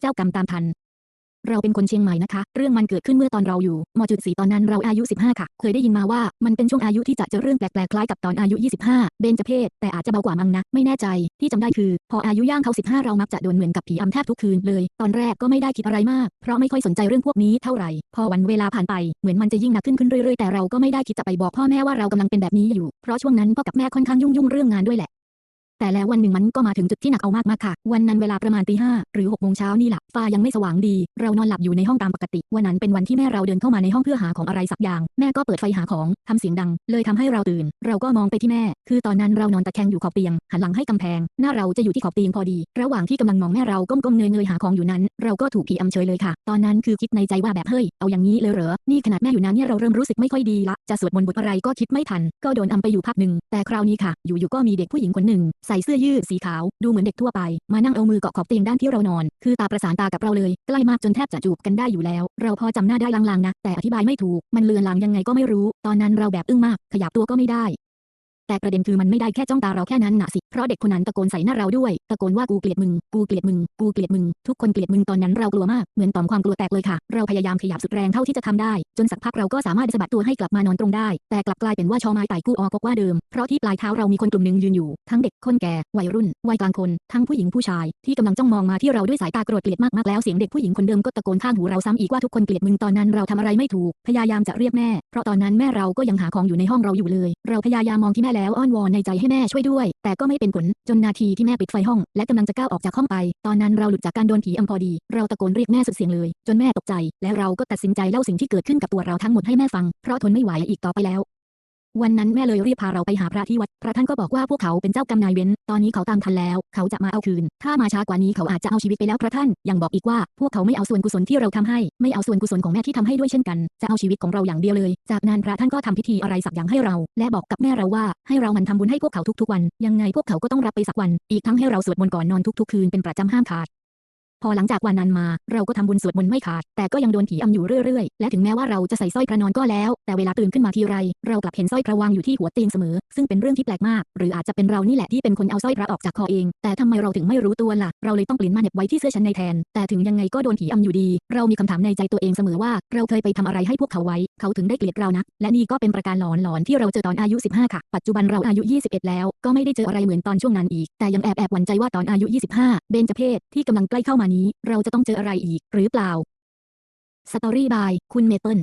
เจ้ากรรมตามทัน เราเป็นคนเชียงใหม่นะคะ เรื่องมันเกิดขึ้นเมื่อตอนเราอยู่มจุดสีตอนนั้นเราอายุ 15 ค่ะ เคยได้ยินมาว่ามันเป็นช่วงอายุที่จะเจอเรื่องแปลกๆคล้ายกับตอนอายุ 25 เบญจะเพศแต่อาจจะเบากว่ามั้งนะ ไม่แน่ใจ ที่จำได้คือ พออายุย่างเขา15 เรามักจะโดนเหมือนกับผีอำแทบทุกคืนเลย ตอนแรกก็ไม่ได้คิดอะไรมาก เพราะไม่ค่อยสนใจเรื่องพวกนี้เท่าไหร่ พอวันเวลาผ่านไปเหมือนมันจะยิ่งหนักขึ้นขึ้นเรื่อยๆแต่เราก็ไม่ได้คิดจะไปบอกพ่อแม่ว่าเรากำลังเป็นแบบนี้อยู่ เพราะช่วงนั้นพ่อกับแม่ค่อนข้างยุ่งๆเรื่องงานด้วยแหละ แต่แล้ววันหนึ่งมันก็มาถึงจุดที่หนักเอามากๆค่ะ วันนั้นเวลาประมาณตีห้าหรือหกโมงเช้านี่แหละฟ้ายังไม่สว่างดี เรานอนหลับอยู่ในห้องตามปกติ วันนั้นเป็นวันที่แม่เราเดินเข้ามาในห้องเพื่อหาของอะไรสักอย่าง แม่ก็เปิดไฟหาของทำเสียงดัง เลยทำให้เราตื่น เราก็มองไปที่แม่ คือตอนนั้นเรานอนตะแคงอยู่ขอบเตียง หันหลังให้กำแพง หน้าเราจะอยู่ที่ขอบเตียงพอดี ระหว่างที่กำลังมองแม่เราก้มๆเงยๆหาของอยู่นั้น เราก็ถูกผีอำเชยเลยค่ะ ตอนนั้นคือคิดในใจว่าแบบเฮ้ยเอาอย่างนี้เลยเหรอ นี่ขนาดแม่อยู่นั้นเนี่ยเราเริ่มรู้สึกไม่ค่อยดีละ จะสวดมนต์บทอะไรก็คิดไม่ทัน ก็โดนอำไปอยู่พักหนึ่งแต่คราวนี้ค่ะ อยู่ๆก็มีเด็กผู้หญิงคนหนึ่งใส่เสื้อยืดสีขาว ดูเหมือนเด็กทั่วไป มานั่งเอามือเกาะขอบเตียงด้านที่เรานอน คือตาประสานตากับเราเลย ใกล้มากจนแทบจะจูบกันได้อยู่แล้ว เราพอจำหน้าได้ลางๆนะ แต่อธิบายไม่ถูก มันเลือนลางยังไงก็ไม่รู้ ตอนนั้นเราแบบอึ้งมาก ขยับตัวก็ไม่ได้ แต่ประเด็นคือมันไม่ได้แค่จ้องตาเราแค่นั้นนะสิ เพราะเด็กคนนั้นตะโกนใส่หน้าเราด้วย ตะโกนว่ากูเกลียดมึง กูเกลียดมึง กูเกลียดมึง ทุกคนเกลียดมึงตอนนั้นเรากลัวมาก เหมือนต่อมความกลัวแตกเลยค่ะ เราพยายามขยับสุดแรงเท่าที่จะทำได้ จนสักพักเราก็สามารถสะบัดตัวให้กลับมานอนตรงได้ แต่กลับกลายเป็นว่าชอไม้ไต่กู้ออกว่าเดิม เพราะที่ปลายเท้าเรามีคนกลุ่มหนึ่งยืนอยู่ ทั้งเด็ก คนแก่ วัยรุ่น วัยกลางคน ทั้งผู้หญิงผู้ชาย ที่กำลังจ้องมองมาที่เราด้วยสายตาโกรธเกลียดมากๆแล้วเสียงเด็กผู้หญิงคนเดิมก็ตะโกนข้างหูเราซ้ำอีกว่าทุกคนเกลียดมึงตอนนั้นเราทำอะไรไม่ถูก พยายามจะเรียกแม่ เพราะตอนนั้นแม่เราก็ยังหาของอยู่ในห้องเราอยู่เลย เราพยายามมองที่แม่แล้วอ้อนวอนในใจให้แม่ช่วยด้วย แต่ก็ไม่เป็นผล จนนาทีที่แม่ปิดไฟห้อง และกำลังจะก้าวออกจากห้องไป ตอนนั้นเราหลุดจากการโดนผีอำพอดี เราตะโกนเรียกแม่สุดเสียงเลย จนแม่ตกใจ และเราก็ตัดสินใจเล่าสิ่งที่เกิดขึ้นกับตัวเราทั้งหมดให้แม่ฟัง เพราะทนไม่ไหวอีกต่อไปแล้ว วันนั้นแม่เลยรีบพาเราไปหาพระที่วัด พระท่านก็บอกว่าพวกเขาเป็นเจ้ากรรมนายเวร ตอนนี้เขาตามทันแล้ว เขาจะมาเอาคืน ถ้ามาช้ากว่านี้เขาอาจจะเอาชีวิตไปแล้วพระท่าน ยังบอกอีกว่า พวกเขาไม่เอาส่วนกุศลที่เราทำให้ ไม่เอาส่วนกุศลของแม่ที่ทำให้ด้วยเช่นกัน จะเอาชีวิตของเราอย่างเดียวเลย จากนั้นพระท่านก็ทำพิธีอะไรสักอย่างให้เรา และบอกกับแม่เราว่า ให้เรามันทำบุญให้พวกเขาทุกๆวัน ยังไงพวกเขาก็ต้องรับไปสักวัน อีกทั้งให้เราสวดมนต์ก่อนนอนทุกๆคืนเป็นประจำห้ามขาด พอหลังจากวันนั้นมา เราก็ทำบุญสวดมนต์ไม่ขาด แต่ก็ยังโดนผีอำอยู่เรื่อยๆ และถึงแม้ว่าเราจะใส่สร้อยพระนอนก็แล้ว แต่เวลาตื่นขึ้นมาทีไร เรากลับเห็นสร้อยพระวางอยู่ที่หัวเตียงเสมอ ซึ่งเป็นเรื่องที่แปลกมาก หรืออาจจะเป็นเรานี่แหละที่เป็นคนเอาสร้อยพระออกจากคอเอง แต่ทำไมเราถึงไม่รู้ตัวล่ะ เราเลยต้องเปลี่ยนมาเน็บไว้ที่เสื้อชั้นในแทน แต่ถึงยังไงก็โดนผีอำอยู่ดี เรามีคำถามในใจตัวเองเสมอว่า เราเคยไปทำอะไรให้พวกเขาไว้ เขาถึงได้เกลียดเรานะ และนี่ก็เป็นประการหลอนๆที่เราเจอตอนอายุ 15 ค่ะ ปัจจุบันเราอายุ 21 แล้ว ก็ไม่ได้เจออะไรเหมือนตอนช่วงนั้นอีก แต่ยังแอบแอบหวั่นใจว่าตอนอายุ 25 เบญจเพศที่กำลังใกล้เข้ามานี้เราจะต้องเจออะไรอีกหรือเปล่าสตอรี่บาย คุณเมเปิล